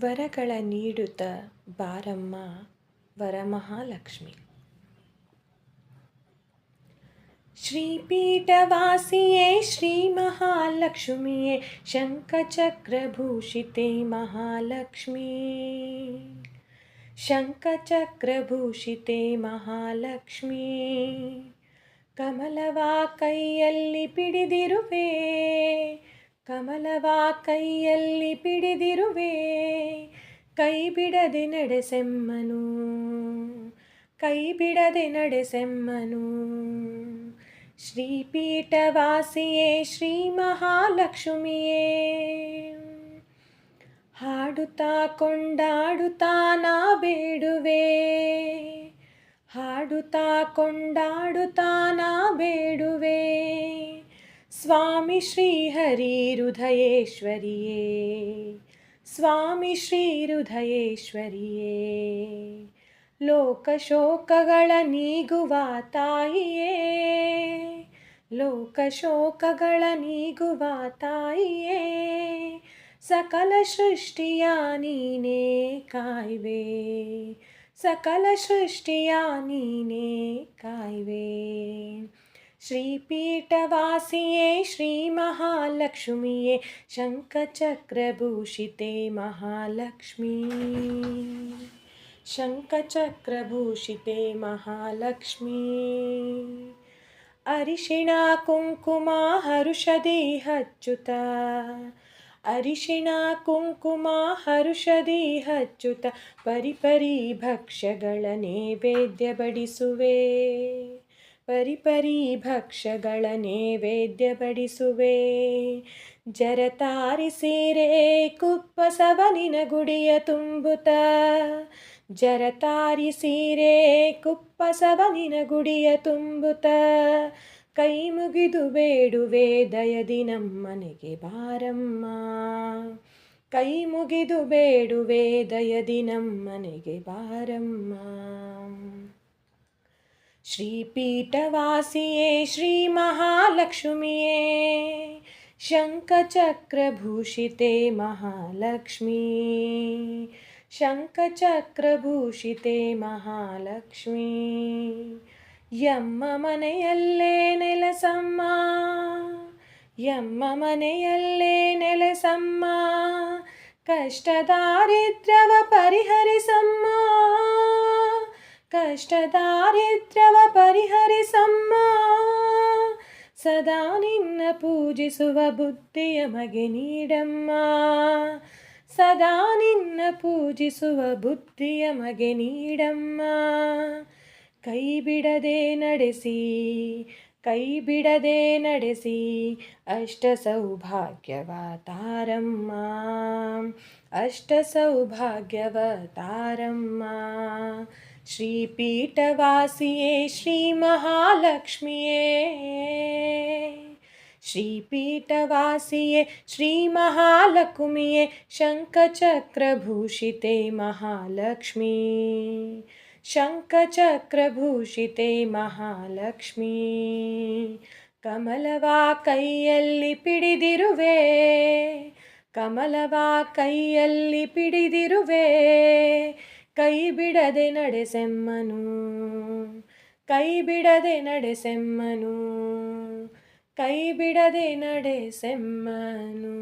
ವರಗಳ ನೀಡುತ್ತ ಬಾರಮ್ಮ ವರಮಹಾಲಕ್ಷ್ಮಿ. ಶ್ರೀಪೀಠವಾಸಿಯೇ ಶ್ರೀ ಮಹಾಲಕ್ಷ್ಮಿಯೇ ಶಂಖಚಕ್ರಭೂಷಿತೆ ಮಹಾಲಕ್ಷ್ಮೀ. ಶಂಖಚಕ್ರಭೂಷಿತೆ ಮಹಾಲಕ್ಷ್ಮೀ. ಕಮಲವಾ ಕೈಯಲ್ಲಿ ಪಿಡಿದಿರುವೆ ಕಮಲವಾ ಕೈಯಲ್ಲಿ ಪಿಡಿದಿರುವೆ. ಕೈ ಬಿಡದೆ ನಡೆಸೆಮ್ಮನು. ಕೈ ಬಿಡದೆ ನಡೆಸೆಮ್ಮನು. ಶ್ರೀಪೀಠವಾಸಿಯೇ ಶ್ರೀ ಮಹಾಲಕ್ಷ್ಮಿಯೇ ಹಾಡುತ್ತಾ ಕೊಂಡಾಡುತ್ತಾ ನಾ ಬೇಡುವೆ ಹಾಡುತ್ತಾ ಕೊಂಡಾಡುತ್ತಾ ನಾ ಬೇಡುವೆ ಸ್ವಾಮಿ ಶ್ರೀಹರಿ ಹೃದಯೇಶ್ವರಿಯೇ. ಸ್ವಾಮಿ ಶ್ರೀ ಹೃದಯೇಶ್ವರಿಯೇ ಲೋಕಶೋಕಗಳ ನೀಗುವ ತಾಯಿಯೇ, ಲೋಕಶೋಕಗಳ ನೀಗುವ ತಾಯಿಯೇ, ಸಕಲ ಸೃಷ್ಟಿಯ ನೀನೇ ಕಾಯ್ವೆ, ಸಕಲ ಸೃಷ್ಟಿಯ ನೀನೇ ಕಾಯ್ವೆ. ಶ್ರೀಪೀಠವಾಸಿಯೇ ಶ್ರೀ ಮಹಾಲಕ್ಷ್ಮಿಯೇ ಶಂಖಚಕ್ರಭೂಷಿತೆ ಮಹಾಲಕ್ಷ್ಮೀ ಶಂಖಚಕ್ರಭೂಷಿತೆ ಮಹಾಲಕ್ಷ್ಮೀ ಅರಿಶಿಣ ಕುಂಕುಮ ಹರುಷದಿ ಹಚ್ಚುತ್ತ ಅರಿಶಿಣ ಕುಂಕುಮ ಹರುಷದಿ ಹಚ್ಚುತ್ತ ಪರಿಪರಿ ಭಕ್ಷ್ಯಗಳ ನೈವೇದ್ಯ ಬಡಿಸುವೆ ಪರಿಪರಿ ಭಕ್ಷಗಳ ನೈವೇದ್ಯ ಬಡಿಸುವೆ. ಜರತಾರಿ ಸೀರೆ ಕುಪ್ಪಸವನಿನ ಗುಡಿಯ ತುಂಬುತ. ಜರತಾರಿ ಸೀರೆ ಕುಪ್ಪಸವನಿನ ಗುಡಿಯ ತುಂಬುತ. ಕೈ ಮುಗಿದು ಬೇಡುವೆ ದಯದಿ ನಮ್ಮನೆಗೆ ಬಾರಮ್ಮ. ಕೈ ಮುಗಿದು ಬೇಡುವೆ ದಯದಿ ನಮ್ಮನೆಗೆ ಬಾರಮ್ಮ. ಶ್ರೀಪೀಠವಾಸಿಯೇ ಶ್ರೀ ಮಹಾಲಕ್ಷ್ಮಿಯೇ ಶಂಖಚಕ್ರಭೂಷಿತೆ ಮಹಾಲಕ್ಷ್ಮೀ ಶಂಖಚಕ್ರಭೂಷಿತೆ ಮಹಾಲಕ್ಷ್ಮೀ ಯಮ್ಮ ಮನೆಯಲ್ಲೇ ನೆಲೆಸಮ್ಮ ಯಮ್ಮ ಮನೆಯಲ್ಲೇ ನೆಲೆಸಮ್ಮ ಕಷ್ಟ ದಾರಿದ್ರ್ಯವ ಪರಿಹರಿಸಮ್ಮ ಕಷ್ಟ ದಾರಿದ್ರ್ಯವ ಪರಿಹರಿಸಮ್ಮ. ಸದಾ ನಿನ್ನ ಪೂಜಿಸುವ ಬುದ್ಧಿಯ ಮಗೆ ನೀಡಮ್ಮ. ಸದಾ ನಿನ್ನ ಪೂಜಿಸುವ ಬುದ್ಧಿಯ ಮಗೆ ನೀಡಮ್ಮ. ಕೈ ಬಿಡದೆ ನಡೆಸಿ ಕೈ ಬಿಡದೆ ನಡೆಸಿ ಅಷ್ಟ ಸೌಭಾಗ್ಯವ ತಾರಮ್ಮ ಅಷ್ಟ ಸೌಭಾಗ್ಯವ ತಾರಮ್ಮ ಶ್ರೀಪೀಠವಾಸಿಯೇ ಶ್ರೀ ಮಹಾಲಕ್ಷ್ಮಿಯೇ ಶ್ರೀಪೀಠವಾಸಿಯೇ ಶ್ರೀ ಮಹಾಲಕ್ಷ್ಮಿಯೇ ಶಂಖಚಕ್ರಭೂಷಿತೆ ಮಹಾಲಕ್ಷ್ಮೀ ಶಂಖಚಕ್ರಭೂಷಿತೆ ಮಹಾಲಕ್ಷ್ಮೀ ಕಮಲವ ಕೈಯಲ್ಲಿ ಪಿಡಿದಿರುವೆ ಕಮಲವ ಕೈಯಲ್ಲಿ ಪಿಡಿದಿರುವೆ ಕೈ ಬಿಡದೆ ನಡೆಸೆಮ್ಮನು ಕೈ ಬಿಡದೆ ನಡೆಸೆಮ್ಮನು ಕೈ ಬಿಡದೆ ನಡೆಸೆಮ್ಮನು